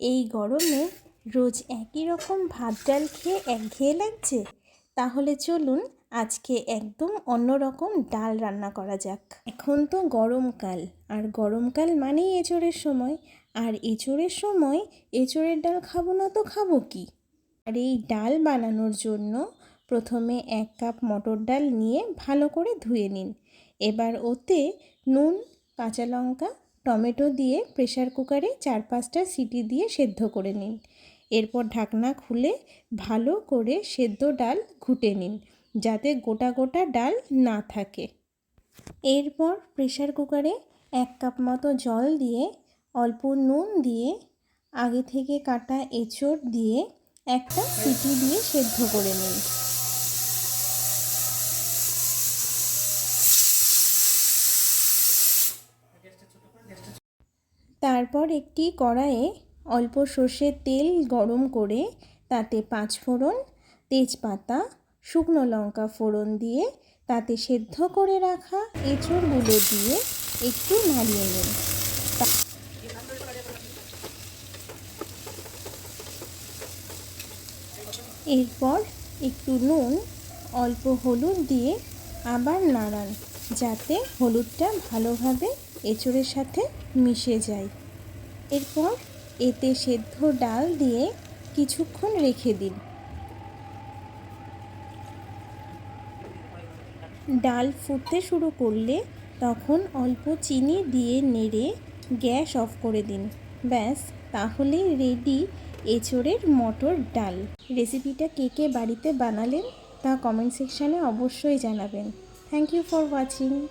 এই গরমে রোজ একই রকম ভাত ডাল খেয়ে একঘেয়ে লাগছে? তাহলে চলুন আজকে একদম অন্যরকম ডাল রান্না করা যাক। এখন তো গরমকাল, আর গরমকাল মানেই এঁচোড়ের সময়। আর এঁচোড়ের সময় এঁচোড়ের ডাল খাব না তো খাব কি? আর এই ডাল বানানোর জন্য প্রথমে এক কাপ মটর ডাল নিয়ে ভালো করে ধুয়ে নিন। এবার ওতে নুন, কাঁচা লঙ্কা টমেটো দিয়ে প্রেশার কুকারে চার পাঁচটা সিটি দিয়ে সেদ্ধ করে নিন। এরপর ঢাকনা খুলে ভালো করে সেদ্ধ ডাল ঘুটে নিন, যাতে গোটা গোটা ডাল না থাকে। এরপর প্রেশার কুকারে এক কাপ মতো জল দিয়ে, অল্প নুন দিয়ে, আগে থেকে কাটা এঁচড় দিয়ে একটা সিটি দিয়ে সেদ্ধ করে নিন। তারপর একটি কড়াইয়ে অল্প সর্ষের তেল গরম করে তাতে পাঁচ ফোড়ন, তেজপাতা, শুকনো লঙ্কা ফোড়ন দিয়ে তাতে সেদ্ধ করে রাখা এঁচড়গুলো দিয়ে একটু নাড়িয়ে নিন। এরপর একটু নুন, অল্প হলুদ দিয়ে আবার নাড়ান যাতে হলুদটা ভালোভাবে এঁচড়ের সাথে মিশে যায়। এরপর এতে সেদ্ধ ডাল দিয়ে কিছুক্ষণ রেখে দিন। ডাল ফুটতে শুরু করলে তখন অল্প চিনি দিয়ে নেড়ে গ্যাস অফ করে দিন। ব্যাস, তাহলেই রেডি এঁচড়ের মটর ডাল। রেসিপিটা কে কে বাড়িতে বানালেন তা কমেন্ট সেকশানে অবশ্যই জানাবেন। Thank you for watching.